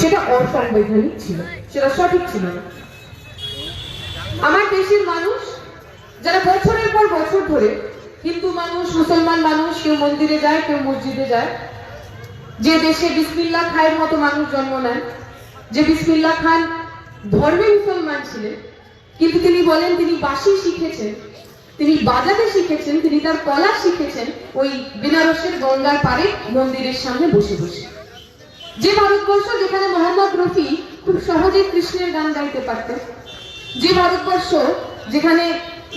সেটা অসাংবিধানিক ছিল, সেটা সঠিক ছিল না। আমার দেশের মানুষ, যারা বছরের পর বছর ধরে হিন্দু মানুষ, মুসলমান মানুষ, কেউ মন্দিরে যায়, কেউ মসজিদে যায়, যে দেশে বিসমিল্লা খায়ের মতো মানুষ জন্ম নেন, যে বিসমিল্লা খান ধর্মে মুসলমান ছিলেন, কিন্তু তিনি বলেন তিনি বাঁশি শিখেছেন, তিনি বাজাতে শিখেছেন, তিনি তার কলা শিখেছেন, ওই বেনারসের গঙ্গার পারে মন্দিরের সামনে বসে বসে। যে ভারতবর্ষ যেখানে মোহাম্মদ রফি খুব সহজেই কৃষ্ণের গান গাইতে পারতেন। যে ভারতবর্ষ যেখানে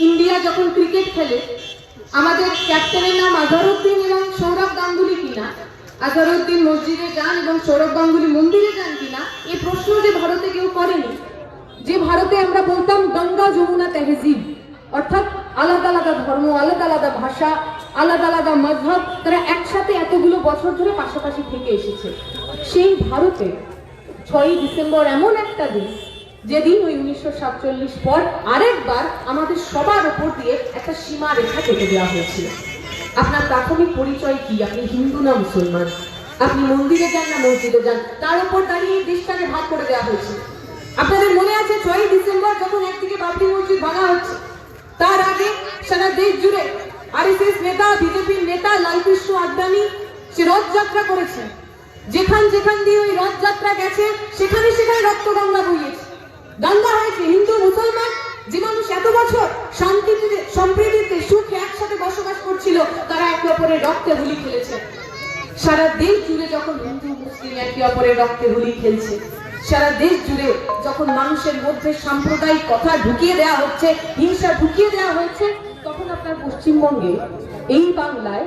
ইন্ডিয়া যখন ক্রিকেট খেলে, আমাদের ক্যাপ্টেনের নাম আজহারউদ্দিন এবং সৌরভ গাঙ্গুলি কিনা, আজহারউদ্দিন মসজিদে যান এবং সৌরভ গাঙ্গুলি মন্দিরে যান কিনা এই প্রশ্ন যে ভারতে কেউ করেনি। যে ভারতে আমরা বলতাম গঙ্গা যমুনা তেহজিব, অর্থাৎ আলাদা আলাদা ধর্ম, আলাদা আলাদা ভাষা আলাদা আলাদা মজহব তারা একসাথে এতগুলো বছর ধরে পাশাপাশি থেকে এসেছে। সেই ভারতে ছয়ই ডিসেম্বর এমন একটা দিন, যেদিন ওই উনিশশো সাতচল্লিশ পর আরেকবার আমাদের সবার উপর দিয়ে একটা সীমা রেখা কেটে দেওয়া হয়েছিল। আপনার প্রাথমিক পরিচয় কি? আপনি হিন্দু না মুসলমান? আপনি মন্দিরে যান না মসজিদে যান? তার উপর দাঁড়িয়ে দেশটাকে ভাগ করে দেওয়া হয়েছে আপনাদের মনে আছে ছয়ই ডিসেম্বর যখন একদিকে বাবরি মসজিদ ভাঙা হচ্ছে? তার আগে সারা দেশ জুড়ে আরএসএস নেতা, বিজেপির নেতা লালকৃষ্ণ আডবাণী সে রথযাত্রা করেছে। যেখান যেখান দিয়ে ওই রথযাত্রা গেছে, সেখানে সেখানে রক্তগঙ্গা বইয়েছে। দাঙ্গা হয়েছে হিন্দু, মুসলমান, যে মানুষ এত বছর শান্তিতে, সম্প্রীতিতে, সুখে একসাথে বসবাস করছিল, তারা একে অপরের রক্তে হোলি খেলেছে। সারা দেশ জুড়ে যখন হিন্দু, মুসলিম একে অপরের রক্তে হোলি খেলছে, সারা দেশ জুড়ে যখন মানুষের মধ্যে সাম্প্রদায়িক কথা ঢুকিয়ে দেওয়া হচ্ছে, হিংসা ঢুকিয়ে দেওয়া হচ্ছে পশ্চিমবঙ্গে এই বাংলায়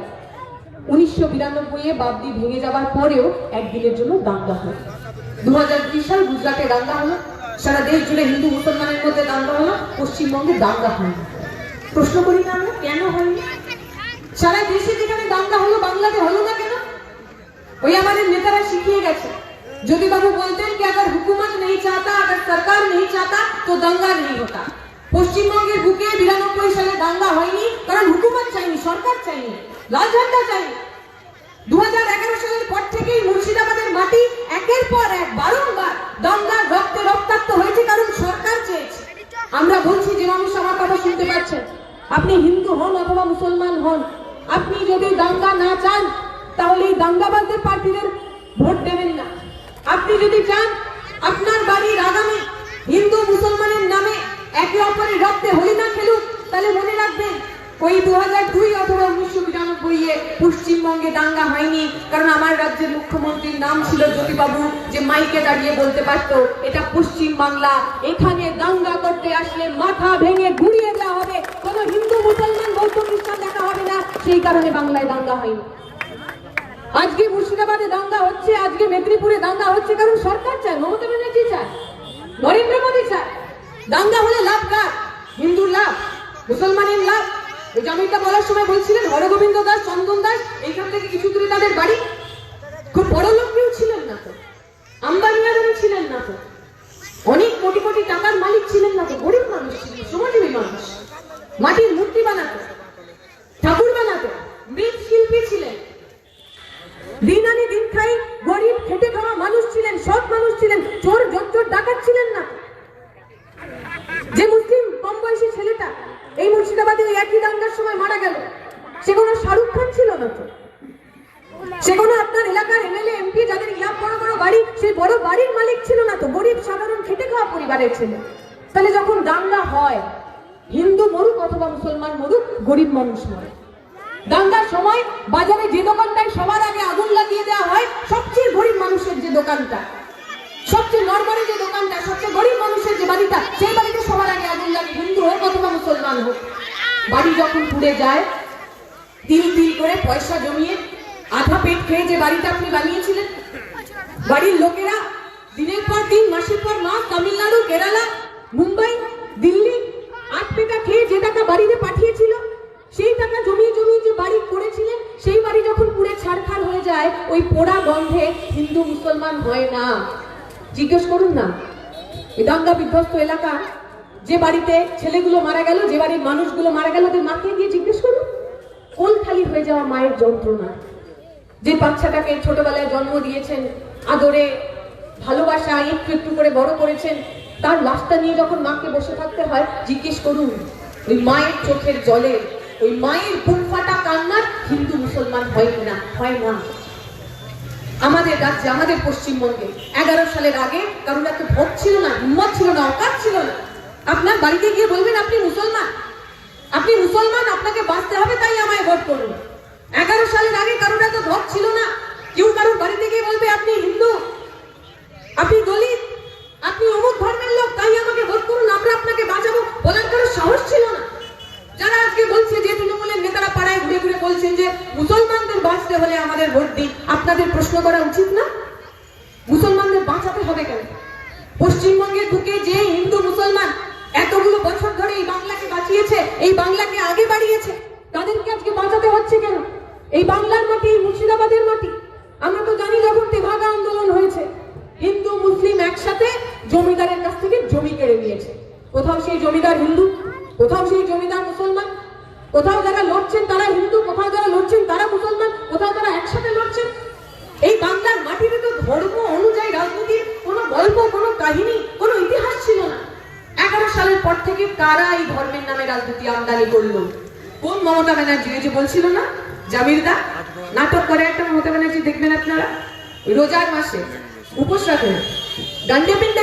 উনিশশো বিরানব্বই এ বাবদি ভেঙে যাওয়ার পরেও একদিনের জন্য দাঙ্গা হয়। দু হাজার দুই সাল গুজরাটে দাঙ্গা হলো। সারা দেশ জুড়ে হিন্দু, মুসলমানের মধ্যে দাঙ্গা হলো। পশ্চিমবঙ্গে দাঙ্গা হয় প্রশ্ন করি না আমরা, কেন হয়নি? সারা দেশে যেখানে দাঙ্গা হলো, বাংলাতে হলো না কেন? ওই আমাদের নেতারা শিখিয়ে গেছে। যদি বাবু বলতেন কি, আগার হুকুমত নেই চাতা, আগার সরকার নেই চাতা, তো দাঙ্গা নেই হতা। পশ্চিমবঙ্গের বুকে বিরাট সরকার চাইনি লাল ঝান্ডা চাইনি দু সালের পর থেকেই মুর্শিদাবাদের মাটি একের পর এক বারংবার দাঙ্গার রক্তে রক্তাক্ত হয়েছে, কারণ সরকার চেয়েছে। আমরা বলছি, যে মানুষ আমার কথা শুনতে পাচ্ছেন আপনি হিন্দু হন অথবা মুসলমান হন, আপনি যদি দাঙ্গা না চান, তাহলে এই পার্টিদের ভোট দেবেন না। আপনি যদি চান, আপনার বাড়ির আগামী হিন্দু মুসলমানের নামে একে অপরের রক্তে হোলি না খেলুক, তাহলে মনে রাখবেন ওই দু হাজার দুই অথবা উনিশশো বিরানব্বই এ পশ্চিমবঙ্গে দাঙ্গা হয়নি, কারণ আমার রাজ্যের মুখ্যমন্ত্রীর নাম ছিল জ্যোতিবাবু যে মাইকে দাঁড়িয়ে বলতে পারতো, এটা পশ্চিম বাংলা এখানে দাঙ্গা করতে আসলে মাথা ভেঙে গুড়িয়ে দেওয়া হবে। কোনো হিন্দু, মুসলমান, বৌদ্ধ, খ্রিস্টান দেখা হবে না, সেই কারণে বাংলায় দাঙ্গা হয়নি। আজকে মুর্শিদাবাদে দাঙ্গা হচ্ছে, আজকে মেদিনীপুরে দাঙ্গা হচ্ছে, কারণ সরকার চায়, মমতা ব্যানার্জি চায়, নরেন্দ্র মোদী চায়। দাঙ্গা হলে লাভ কার? হিন্দুর লাভ, মুসলমানের লাভ। জমিটা বলার সময় বলছিলেন হরগোবিন্দ দাস, চন্দন দাস, এইখান থেকে কিছু দূরে তাদের বাড়ি। খুব বড় লোক কেউ ছিলেন না তো। আম্বানি ছিলেন না তো। অনেক কোটি কোটি টাকার মালিক ছিলেন না তো। গরিব মানুষ ছিলেন শ্রমজীবী মানুষ। মাটির মূর্তি বানাতো ঠাকুর বানাতো মৃৎশিল্পী ছিলেন। দিন আনি দিন খাই, গরিব, খেটে খাওয়া মানুষ ছিলেন, সৎ মানুষ ছিলেন, চোর জোর ডাকাত ছিলেন না যে মুসলিম কম বয়সী ছেলেটা এই মুর্শিদাবাদে ওই একই দাঙ্গার সময় মারা গেল। সে কোনো শাহরুখ খান ছিল না তো। সে কোনো আপনার এলাকার এমএলএ, এমপি যাদের ইলাম বড় বড় বাড়ি, সেই বড় বাড়ির মালিক ছিল না তো, গরিব, সাধারণ, খেটে খাওয়া পরিবারের ছেলে। তাহলে যখন দাঙ্গা হয়, হিন্দু মরুক অথবা মুসলমান মরুক, গরিব মানুষ মরে। দাঙ্গার সময় বাজারে যে দোকানটায় সবার আগে আগুন লাগিয়ে দেওয়া হয়, সবচেয়ে গরিব মানুষের যে দোকানটা সবচেয়ে নরমারি যে দোকানটা, সবচেয়ে গরিব মানুষের যে বাড়িটা, সেই বাড়িতে সবার আগে আগুন লাগে। হিন্দু হোক অথবা মুসলমান হোক, বাড়ি যখন পুড়ে যায়, তিল তিল করে পয়সা জমিয়ে আধা পেট খেয়ে যে বাড়িটা আপনি বানিয়েছিলেন, বাড়ির লোকেরা দিনের পর দিন, মাসের পর মাস, তামিলনাড়ু, কেরালা, মুম্বাই, দিল্লি, আট পেটা খেয়ে যে টাকা বাড়িতে পাঠিয়েছিল, সেই টাকা জমিয়ে জমিয়ে যে বাড়ি করেছিলেন, সেই বাড়ি যখন পুড়ে ছাড়খাড় হয়ে যায়, ওই পোড়া গন্ধে হিন্দু মুসলমান হয় না। জিজ্ঞেস করুন না। এই দাঙ্গা বিধ্বস্ত এলাকা, যে বাড়িতে ছেলেগুলো মারা গেল, যে বাড়ির মানুষগুলো মারা গেল, ওদের মাকে গিয়ে জিজ্ঞেস করুন। কোল খালি হয়ে যাওয়া মায়ের যন্ত্রণা? যে বাচ্চাটাকে ছোটবেলায় জন্ম দিয়েছেন, আদরে ভালোবাসা একটু একটু করে বড় করেছেন, তার লাশটা নিয়ে যখন মাকে বসে থাকতে হয়, জিজ্ঞেস করুন, ওই মায়ের চোখের জলে, ওই মায়ের বুক ফাটা কান্নার হিন্দু মুসলমান হয় কিনা হয় না। আমাদের রাজ্যে, আমাদের পশ্চিমবঙ্গে। এগারো সালের আগে কারোর এত ভোট ছিল না, হিম্মত ছিল না, অকাত ছিল না। আপনার বাড়িতে গিয়ে বলবেন, আপনি মুসলমান? আপনি মুসলমান, আপনাকে বাঁচতে হবে, তাই আমায় ভোট করুন। এগারো সালের আগে কারোর এত ভোট ছিল না। কেউ কারোর বাড়িতে গিয়ে বলবে, আপনি হিন্দু, আপনি দলিত, আপনি অমুক ধর্মের লোক, তাই আমাকে ভোট করুন, আমরা আপনাকে বাঁচাবো। বলার কারও সাহস ছিল না। যারা আজকে বলছে যে তৃণমূলের নেতারা পাড়ায় ঘুরে ঘুরে বলছেন যে মুসলমানদের বাঁচতে হলে আমাদের ভোট দিন, আপনাদের প্রশ্ন করা উচিত না? মুসলমানদের বাঁচাতে হবে কেন? পশ্চিমবঙ্গে ঢুকে যে হিন্দু মুসলমান এতগুলো বছর ধরে এই বাংলাকে বাঁচিয়েছে, এই বাংলাকে আগে বাড়িয়েছে, তাদেরকে আজকে বাঁচাতে হচ্ছে কেন? এই বাংলার মাটি মুর্শিদাবাদের মাটি। আমরা তো জানি যখন তেভাগা আন্দোলন হয়েছে, হিন্দু, মুসলিম একসাথে জমিদারের কাছ থেকে জমি কেড়ে নিয়েছে। কোথাও সেই জমিদার হিন্দু, কোথাও সেই জমিদার মুসলমান কোথাও যারা লড়ছেন, তারা হিন্দু, কোথাও যারা লড়ছেন, তারা মুসলমান, কোথাও তারা একসাথে লড়ছেন। এই বাংলার মাটিতে তো ধর্ম অনুযায়ী রাজনীতির কোনো গল্প, কোনো কাহিনী, কোনো ইতিহাস ছিল না। এগারো সালের পর থেকে কারা এই ধর্মের নামে রাজনীতি আমদানি করল? কোন মমতা ব্যানার্জি? ওই যে বলছিল না জামিরদা নাটক করে একটা মমতা ব্যানার্জি, দেখবেন আপনারা? রোজার মাসে, উপোস রাখে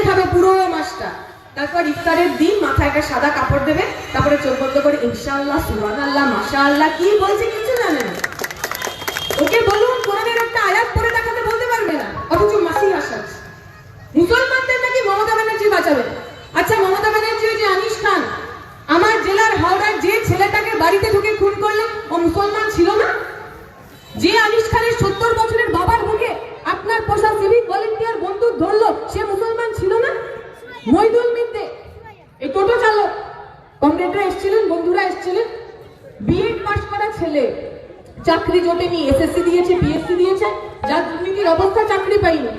খাবে পুরো মাসটা। তারপর ইফতারের দিন মাথায় একটা সাদা কাপড় দেবে, তারপরে চোখ বন্ধ করে, ইনশাআল্লাহ সুবান আল্লাহ মাশা আল্লাহ কি বলছে কিছু জানে না। ওকে বলুন, কোরআনের একটা আয়াত পড়ে দেখাতে বলতে পারবে না? অথচ মাসি আসাজ মুসলমানদের নাকি মমতা ব্যানার্জি বাঁচাবে? আচ্ছা মমতা ব্যানার্জি যে আনিস খান, আমার জেলার হাওড়ার যে ছেলেটাকে বাড়িতে ঢুকে খুন করলেন, ও মুসলমান ছিল না? যে আনিস খানের সত্তর বছরের বাবার মুখে আপনার পোষা সিভিক ভলেন্টিয়ার বন্দুক ধরলো, সে মুসলমান ছিল না? মইদুল মিদ্দে এই টোটো চালক। কমরেডরা এসেছিলেন, বন্ধুরা এসেছিলেন। বিএড পাস করা ছেলে। চাকরি জোটেনি এসএসসি দিয়েছে বিএসসি দিয়েছে। যার দুর্নীতির অবস্থা চাকরি পাইনি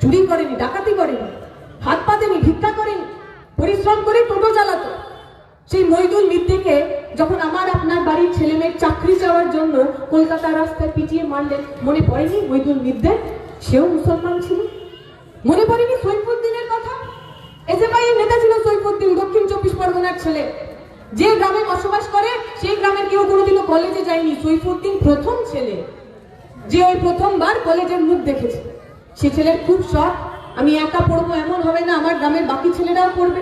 চুরি করেনি, ডাকাতি করেনি। হাত পাতেনি, ভিক্ষা করেনি। পরিশ্রম করে টোটো চালাতো। সেই মইদুল মিদ্দিকে যখন আমার আপনার বাড়ির ছেলে মেয়ের চাকরি যাওয়ার জন্য কলকাতার রাস্তায় পিটিয়ে মারলেন, মনে পড়েনি মইদুল মিদ্দে সেও মুসলমান ছিল। মনে পড়েনি সৈফুদ্দিনের কথা? এসএফআই এর নেতা ছিল সৈফুদ্দিন দক্ষিণ চব্বিশ পরগনার ছেলে। যে গ্রামে বসবাস করে, সেই গ্রামের কেউ কোনোদিনও কলেজে যায়নি। সৈফুদ্দিন প্রথম ছেলে। যে ওই প্রথমবার কলেজের মুখ দেখেছে। সে ছেলের খুব শখ। আমি একা পড়ব এমন হবে না, আমার গ্রামের বাকি ছেলেরাও পড়বে।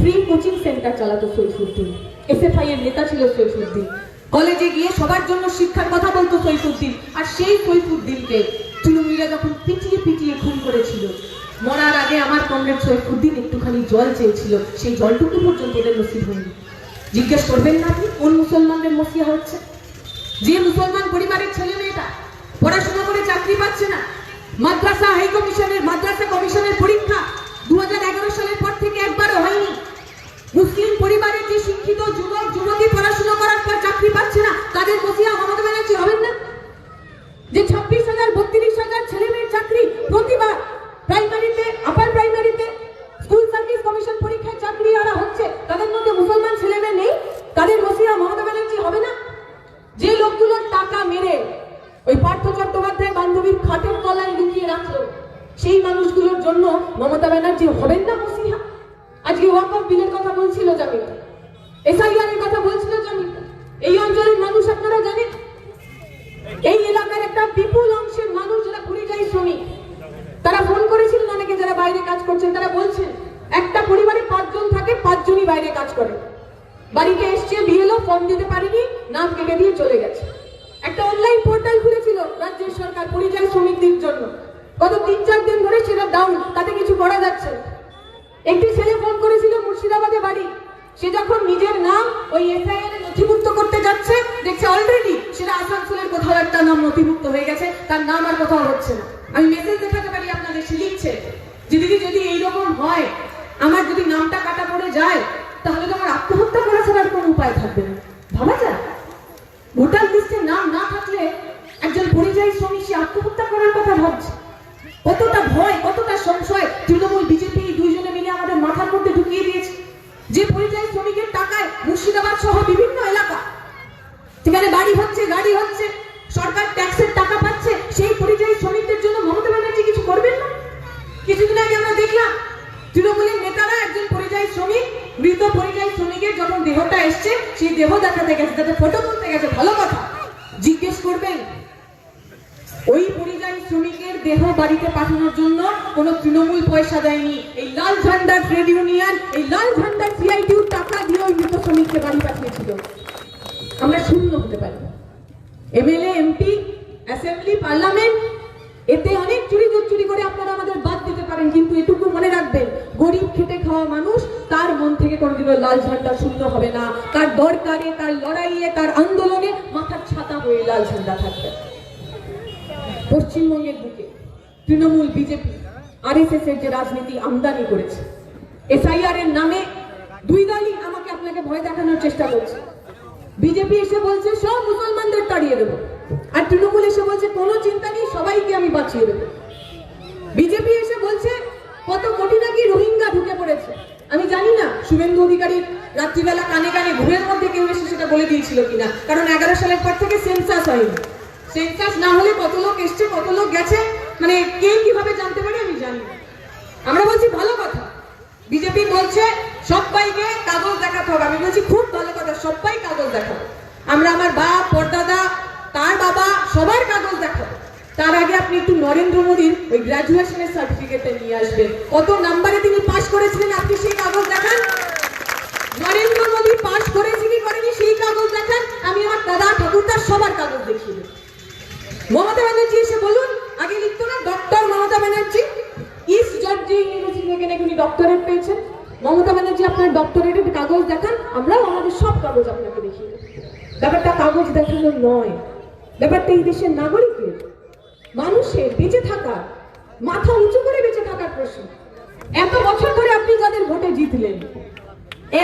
ফ্রি কোচিং সেন্টার চালাতো সৈফুদ্দিন। এসএফআই এর নেতা ছিল সৈফুদ্দিন। কলেজে গিয়ে সবার জন্য শিক্ষার কথা বলতো সৈফুদ্দিন। আর সেই সৈফুদ্দিনকে তৃণমূলীরা যখন পিটিয়ে পিটিয়ে খুন করেছিল মরার আগে আমার কমরেড সৈফুদ্দিন একটুখানি জল চেয়েছিল। সেই জলটুকু পর্যন্ত ওদের নসিব হয়নি। জিজ্ঞেস করবেন না আপনি, কোন মুসলমানদের মসিয়া হচ্ছে? যে মুসলমান পরিবারের ছেলে মেয়েটা পড়াশোনা করে চাকরি পাচ্ছে না, মাদ্রাসা হাই কমিশনের, মাদ্রাসা কমিশনের পরীক্ষা দু হাজার এগারো সালের পর থেকে একবারও হয়নি। মুসলিম পরিবারের যে শিক্ষিত যুবক, যুবতী পড়াশোনা করার পর চাকরি পাচ্ছে না, তাদের মসিয়া মমতা ব্যানার্জি হবেন না যে ছাব্বিশ হাজার বত্রিশ হাজার ছেলে মেয়ের চাকরি প্রতিবার প্রাইমারিতে আপার প্রাইমারিতে স্কুল সার্ভিস কমিশন পরীক্ষায় চাকরি আরা হচ্ছে, তাদের মধ্যে মুসলমান ছেলে মেয়ে নেই, তাদের রসিয়া মমতা ব্যানার্জি হবে না? যে লোকগুলোর টাকা মেরে ওই পার্থ চট্টোপাধ্যায় বান্ধবীর খাটের তলায় লুকিয়ে রাখল, সেই মানুষগুলোর জন্য মমতা ব্যানার্জি হবেন না মসিহা আজকে ওয়াক অফ বিলের কথা বলছিল জামিল এসআইআর কোথাও একটা নাম নথিভুক্ত হয়ে গেছে, তার নাম আর কোথাও হচ্ছে না। আমি মেসেজ দেখাতে পারি, আপনাদের সে লিখছে। যে দিদি, যদি এইরকম হয়, আমার যদি নামটা কাটা পড়ে যায়, তাহলে তো আমার আত্মহত্যা করা ছাড়া কোনো উপায় থাকবে না। ভাবা যায়? ভোটার লিস্টে নাম না থাকলে একজন পরিযায়ী শ্রমিক সে আত্মহত্যা করার কথা ভাবছে। কতটা ভয়, কতটা সংশয়, তৃণমূল, বিজেপি দুইজনে মিলে আমাদের মাথার মধ্যে ঢুকিয়ে দিয়েছে। যে পরিযায়ী শ্রমিকের টাকায় মুর্শিদাবাদ সহ বিভিন্ন এলাকা। সেখানে বাড়ি হচ্ছে, গাড়ি হচ্ছে সরকার ট্যাক্সের টাকা পাচ্ছে, সেই পরিযায়ী শ্রমিকদের জন্য মমতা ব্যানার্জি কিছু করবেন না? কিছুদিন আগে দেখলাম, তৃণমূলের নেতারা একজন পরিযায়ী শ্রমিক, মৃত পরিযায়ী শ্রমিকের যখন দেহটা এসছে, সেই দেহ দেখাতে গেছে, তাতে ফটো তুলতে গেছে, ভালো কথা। জিজ্ঞেস করবেন, ওই পরিযায়ী শ্রমিকের দেহ বাড়িতে পাঠানোর জন্য কোনো তৃণমূল পয়সা দেয়নি? এই লাল ঝান্ডার ট্রেড ইউনিয়ন এই লাল ঝান্ডার সিআইটিউ টাকা দিয়ে ওই মৃত শ্রমিককে বাড়ি পাঠিয়েছিল। আমরা শূন্য হতে পারি। এমএলএ এমপি অ্যাসেম্বলি পার্লামেন্ট এতে অনেক চুরি চুরি করে আপনারা আমাদের বাদ দিতে পারেন, কিন্তু এটুকু মনে রাখবেন, গরিব খেটে খাওয়া মানুষ, তার মন থেকে কোনোদিনও লাল ঝান্ডা শূন্য হবে না। তার দরকারে, তার লড়াইয়ে, তার আন্দোলনে মাথার ছাতা হয়ে লাল ঝান্ডা থাকবে। পশ্চিমবঙ্গের বুকে তৃণমূল, বিজেপি আরএসএস এর যে রাজনীতি আমদানি করেছে, এসআইআর এর নামে দুই দলই আমাকে আপনাকে ভয় দেখানোর চেষ্টা করছে। বিজেপি এসে বলছে, সব মুসলমানদের তাড়িয়ে দেবো। আর তৃণমূল এসে বলছে, কোনো চিন্তা নেই, সবাইকে আমি বাঁচিয়ে দেবো। বিজেপি এসে বলছে, কত কোটি নাকি রোহিঙ্গা ঢুকে পড়েছে। আমি জানি না, শুভেন্দু অধিকারী রাত্রিবেলা কানে কানে ঘুমের মধ্যে কেউ এসে সেটা বলে দিয়েছিল কিনা। কারণ এগারো সালের পর থেকে সেন্সাস হয়নি। সেন্সাস না হলে কত লোক এসছে, কত লোক গেছে মানে কে কীভাবে জানতে পারে আমি জানি না। আমরা বলছি, ভালো কথা। বিজেপি বলছে, সবাইকে কাগজ দেখাতে হবে। আমি বলছি, খুব ভালো কথা, সবাই কাগজ দেখাবো আমরা আমার বাপ পরদাদা তার বাবা, সবার কাগজ দেখাবো তার আগে আপনি একটু নরেন্দ্র মোদীর ওই গ্রাজুয়েশনের সার্টিফিকেটটা নিয়ে আসবেন। কত নাম্বারে তিনি পাশ করেছিলেন, আপনি সেই কাগজ দেখান? নরেন্দ্র মোদী পাশ করেছে কি করেনি, সেই কাগজ দেখান। আমি আমার দাদা, ঠাকুরদার সবার কাগজ দেখিয়ে মমতা ব্যানার্জি এসে বলুন, আগে লিখতো না doctor Mamata Banerjee East Georgia University doctorate পেয়েছেন। মমতা ব্যানার্জি, আপনার ডক্টরেটের কাগজ দেখান, আমরাও আমাদের সব কাগজ আপনাকে দেখিয়ে ব্যাপারটা কাগজ দেখানো নয়। ব্যাপারটা এই দেশের নাগরিকের, মানুষের বেঁচে থাকার, মাথা উঁচু করে বেঁচে থাকার প্রশ্ন। এত বছর ধরে আপনি যাদের ভোটে জিতলেন,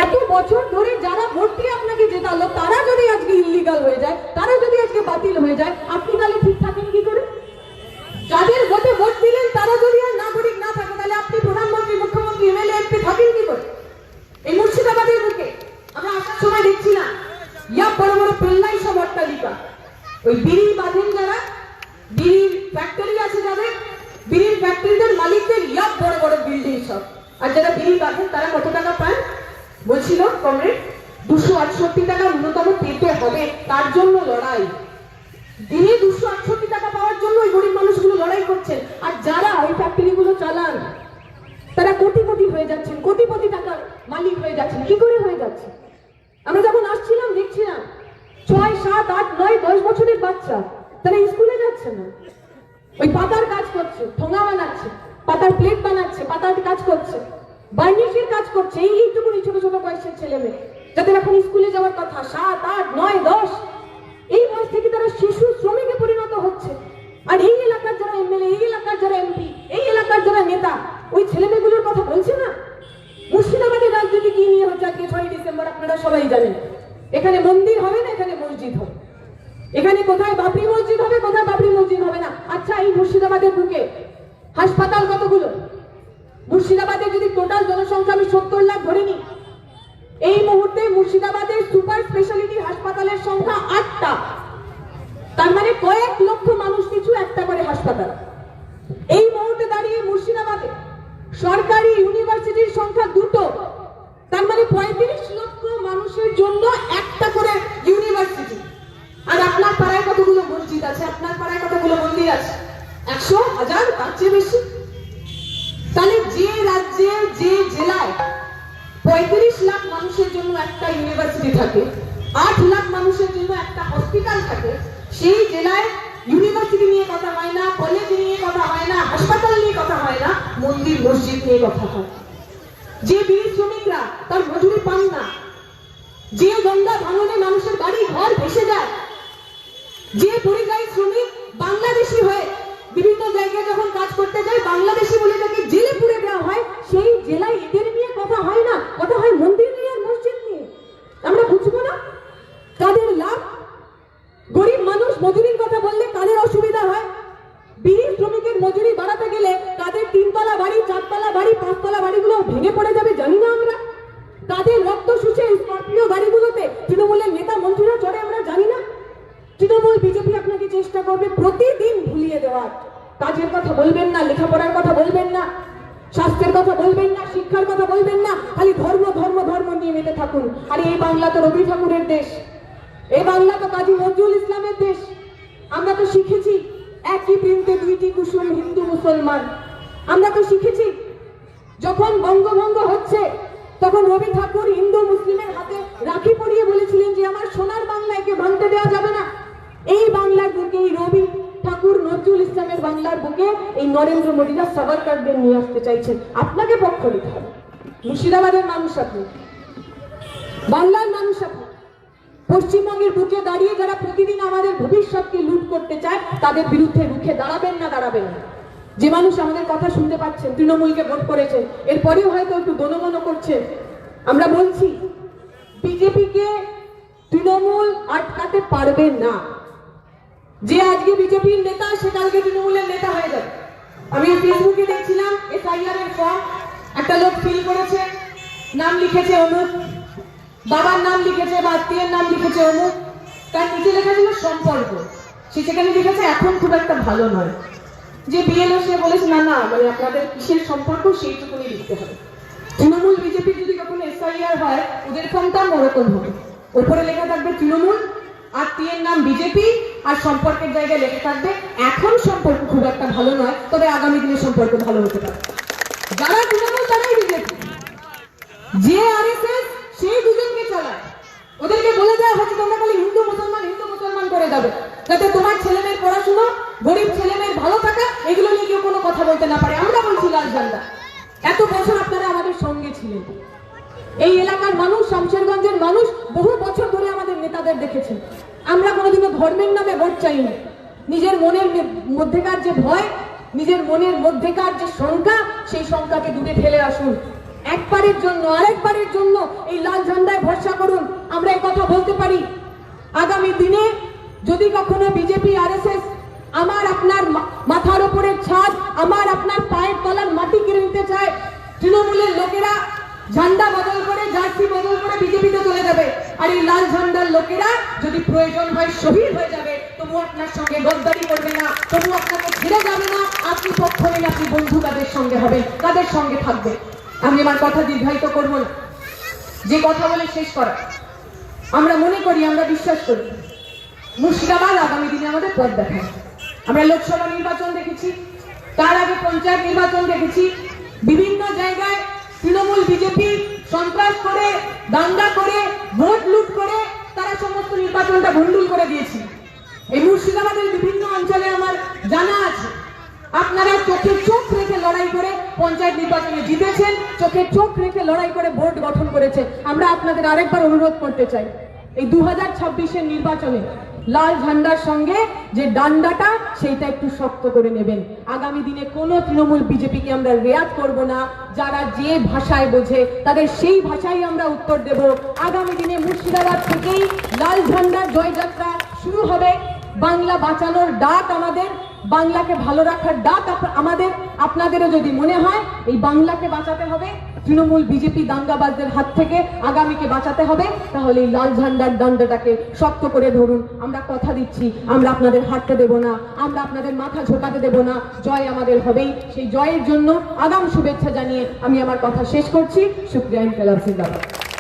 এত বছর ধরে যারা ভোট দিয়ে আপনাকে জেতালো, তারা যদি আজকে ইলিগাল হয়ে যায়, তারা যদি আজকে বাতিল হয়ে যায়, আপনি তাহলে ঠিক থাকেন কি করে? যাদের ভোটে ভোট দিলেন, তারা যদি আর নাগরিক না থাকে, তাহলে আপনি প্রধানমন্ত্রী, মুখ্যমন্ত্রী, এমএলএ, এমপি থাকেন কি করে এই মুর্শিদাবাদের বুকে আমরা আসার সময় দেখছি না। ইয়া বড় বড় পেল্লাই সব অট্টালিকা। ওই বিড়ি বাঁধেন যারা, বিড়ির ফ্যাক্টরি আছে যাদের, বিড়ির ফ্যাক্টরিদের মালিকদের ইয়া বড় বড় বিল্ডিং সব। আর যারা বিড়ি বাঁধেন তারা কত টাকা পান? বলছিল, কমরেড, দুশো আটষট্টি টাকা ন্যূনতম পেতে হবে, তার জন্য লড়াই। দিনে দুশো আটষট্টি টাকা পাওয়ার জন্য ওই গরিব মানুষগুলো লড়াই করছেন। আর যারা ওই ফ্যাক্টরিগুলো চালান, তারা কোটিপতি হয়ে যাচ্ছেন, কোটিপতি টাকার মালিক হয়ে যাচ্ছেন। কি করে হয়ে যাচ্ছে? আমরা যখন আসছিলাম, দেখছিলাম, ছয়, সাত, আট, নয়, দশ বছরের বাচ্চা, তারা স্কুলে যাচ্ছে না। ওই পাতার কাজ করছে, ঠোঙা বানাচ্ছে, পাতার প্লেট বানাচ্ছে, পাতার কাজ করছে বার্নিশের কাজ করছে। এই এইটুকুনি ছোট ছোট বয়সের ছেলে মেয়ে যাদের এখন স্কুলে যাওয়ার কথা, সাত, আট, নয়, দশ এই বয়স থেকে তারা শিশু শ্রমিকে পরিণত হচ্ছে। আর এই এলাকার যারা এমএলএ, এই এলাকার যারা এমপি, এই এলাকার যারা নেতা, ওই ছেলেমেয়েগুলোর কথা বলছে না? মুর্শিদাবাদের রাজনীতি কি নিয়ে হচ্ছে আজকে ছয় ডিসেম্বর, আপনারা সবাই জানেন। এখানে মন্দির হবে না, এখানে মসজিদ হবে। এখানে কোথায় বাবরি মসজিদ হবে, কোথায় বাবরি মসজিদ হবে না? আচ্ছা এই মুর্শিদাবাদের বুকে হাসপাতাল কতগুলো? মুর্শিদাবাদের যদি টোটাল জনসংখ্যা আমি সত্তর লাখ ধরে নিই, এই মুহূর্তে মুর্শিদাবাদের সুপার স্পেশালিটি হাসপাতালের সংখ্যা তার মানে কয়েক লক্ষ মানুষ কিছু একটা করে হাসপাতাল। সেই জেলায় ইউনিভার্সিটি নিয়ে কথা হয় না কলেজ নিয়ে কথা হয় না, হাসপাতাল নিয়ে কথা হয় না, মন্দির, মসজিদ নিয়ে কথা হয়। যে বিড়ি শ্রমিকরা তার মজুরি পান না, যে গঙ্গা ভাঙনে মানুষের বাড়ি ঘর ভেসে যায়, যে পরিযায়ী শ্রমিক বাংলাদেশি হয়ে বিভিন্ন জায়গায় যখন কাজ করতে যায়, বাংলাদেশি বলে তাকে জেলে পুরে দেওয়া হয়, সেই জেলায় এদের নিয়ে কথা হয় না, কথা হয় মন্দির মজুরির কথা বললে কাদের অসুবিধা হয়? বিড়ি শ্রমিকের মজুরি বাড়াতে গেলে কাদের তিনতলা বাড়ি, চারতলা বাড়ি, পাঁচতলা বাড়িগুলো ভেঙে পড়ে যাবে জানি না আমরা। কাদের রক্ত শুষে স্করপিও গাড়িগুলোতে তৃণমূলের নেতা মন্ত্রীরা চড়ে আমরা জানি না। তৃণমূল, বিজেপি আপনাকে চেষ্টা করবে প্রতিদিন ভুলিয়ে দেওয়ার। কাজের কথা বলবেন না, লেখাপড়ার কথা বলবেন না, স্বাস্থ্যের কথা বলবেন না, শিক্ষার কথা বলবেন না, খালি ধর্ম ধর্ম ধর্ম নিয়ে মেতে থাকুন। আর এই বাংলা তো রবি ঠাকুরের দেশ। এই বাংলা তো কাজী নজরুল ইসলামের দেশ। আমরা তো শিখেছি একই বৃন্তে দুইটি কুসুম হিন্দু মুসলমান। আমরা তো শিখেছি যখন বঙ্গভঙ্গ হচ্ছে, তখন রবি ঠাকুর হিন্দু মুসলিমের হাতে রাখি পরিয়ে বলেছিলেন যে, আমার সোনার বাংলা একে ভাঙতে দেওয়া যাবে না। এই বাংলার বুকে এই রবি ঠাকুর নজরুল ইসলামের বাংলার বুকে এই নরেন্দ্র মোদীরা সাভারকারদের নিয়ে আসতে চাইছেন। আপনাকে পক্ষ নিতে হবে। মুর্শিদাবাদের মানুষ আপনি। বাংলার মানুষ আপনি। পশ্চিমবঙ্গের বুকে দাঁড়িয়ে যারা প্রতিদিন আমাদের ভবিষ্যৎকে লুট করতে চায়, তাদের বিরুদ্ধে রুখে দাঁড়াবেন না দাঁড়াবেন না। যে মানুষ আমাদের কথা শুনতে পাচ্ছেন, তৃণমূলকে ভোট করেছেন এরপরেও হয়তো একটু দনমন করছেন আমরা বলছি, বিজেপিকে তৃণমূল আটকাতে পারবে না। যে আজকে বিজেপির নেতা, সে কালকে তৃণমূলের নেতা হয়ে যাবে। আমি ফেসবুকে দেখছিলাম এসআইআর এর ফর্ম একটা লোক ফিল করেছে, নাম লিখেছে অমুক বাবার নাম লিখেছে বা আত্মীয়ের নাম লিখেছে অমুক। তার নিচে লেখা ছিল সম্পর্ক। সে সেখানে লিখেছে, এখন খুব একটা ভালো নয়। যে বিএলও সে বলেছে, না না মানে আপনাদের কিসের সম্পর্ক, সেইটুকুনি লিখতে হবে। তৃণমূল বিজেপি যদি কখনো এসআইআর হয়, ওদের ফর্মটা ওরকম হবে। ওপরে লেখা থাকবে তৃণমূল, আত্মীয়ের নাম বিজেপি, আর সম্পর্কের জায়গায় লেখা থাকবে, এখন সম্পর্ক খুব একটা ভালো নয়, তবে আগামী দিনে সম্পর্ক ভালো হতে পারে। যারা তৃণমূল, তারাই বিজেপি। যে চালায় ওদেরকে বলে দেওয়া হচ্ছে তোমরা খালি হিন্দু, মুসলমান হিন্দু, মুসলমান করে যাবে। যাতে তোমার ছেলেমেয়ের পড়াশুনো, গরিব ছেলেমেয়ের ভালো থাকা, এগুলো নিয়ে কেউ কোনো কথা বলতে না পারে। আমরা বলছি লাল ঝান্ডা। এত বছর আপনারা আমাদের সঙ্গে ছিলেন। এই এলাকার মানুষ, শামশেরগঞ্জের মানুষ, বহু বছর ধরে আমাদের নেতাদের দেখেছেন। আমরা কোনোদিনও ধর্মের নামে ভোট চাইনি। নিজের মনের মধ্যেকার যে ভয়, নিজের মনের মধ্যেকার যে শঙ্কা, সেই শঙ্কাকে দূরে ঠেলে আসুন। একবারের জন্য, আরেকবারের জন্য এই লাল ঝান্ডায় ভরসা করুন। আমরা এই কথা বলতে পারি। আগামী দিনে যদি কখনো বিজেপি, আরএসএস আমার আপনার মাথার উপরের ছাদ, আমার আপনার পায়ের তলার মাটি কিনে নিতে চায়, তৃণমূলের লোকেরা ঝান্ডা বদল করে, জার্সি বদল করে বিজেপিতে চলে যাবে। আর এই লাল ঝান্ডার লোকেরা যদি প্রয়োজন হয় শহীদ হয়ে যাবে তবু আপনার সঙ্গে গদ্দারি করবে না তবু আপনাকে ছেড়ে যাবে না। আপনি পক্ষ নিয়ে আপনি বন্ধু কাদের সঙ্গে হবে কাদের সঙ্গে থাকবে আমি আমার কথা দীর্ঘায়িত করব না। যে কথা বলে শেষ করা। আমরা মনে করি, আমরা বিশ্বাস করি। মুর্শিদাবাদ আগামী দিনে আমাদের পথ দেখায়। আমরা লোকসভা নির্বাচন দেখেছি, তার আগে পঞ্চায়েত নির্বাচন দেখেছি। বিভিন্ন জায়গায় তৃণমূল বিজেপি সন্ত্রাস করে, দাঙ্গা করে, ভোট লুট করে, তারা সমস্ত নির্বাচনটা ভণ্ডুল করে দিয়েছে। এই মুর্শিদাবাদের বিভিন্ন অঞ্চলে আমার জানা আছে। আপনারা চোখে চোখ রেখে লড়াই করে পঞ্চায়েত নির্বাচনে জিতেছেন চোখে চোখ রেখে লড়াই করে ভোট গঠন করেছে আমরা আপনাদের আরেকবার অনুরোধ করতে চাই, এই দু হাজার নির্বাচনে লাল ঝান্ডার সঙ্গে যে ডান্ডাটা, সেইটা একটু শক্ত করে নেবেন। আগামী দিনে কোনো তৃণমূল বিজেপিকে আমরা রেয়াত করব না, যারা যে ভাষায় বোঝে, তাদের সেই ভাষাই আমরা উত্তর দেব। আগামী দিনে মুর্শিদাবাদ থেকেই লাল ঝান্ডার জয়যাত্রা শুরু হবে। বাংলা বাঁচানোর ডাক আমাদের বাংলাকে ভালো রাখার ডাক আমাদের, আপনাদেরও যদি মনে হয়, এই বাংলাকে বাঁচাতে হবে। তৃণমূল বিজেপি দাঙ্গাবাজদের হাত থেকে আগামীকে বাঁচাতে হবে। তাহলে এই লাল ঝান্ডার দণ্ডটাকে শক্ত করে ধরুন। আমরা কথা দিচ্ছি, আমরা আপনাদের হাঁটতে দেব না, আমরা আপনাদের মাথা ঝোকাতে দেব না। জয় আমাদের হবেই। সেই জয়ের জন্য আগাম শুভেচ্ছা জানিয়ে আমি আমার কথা শেষ করছি। শুক্রিয়া ইনকালাব জিন্দাবাদ।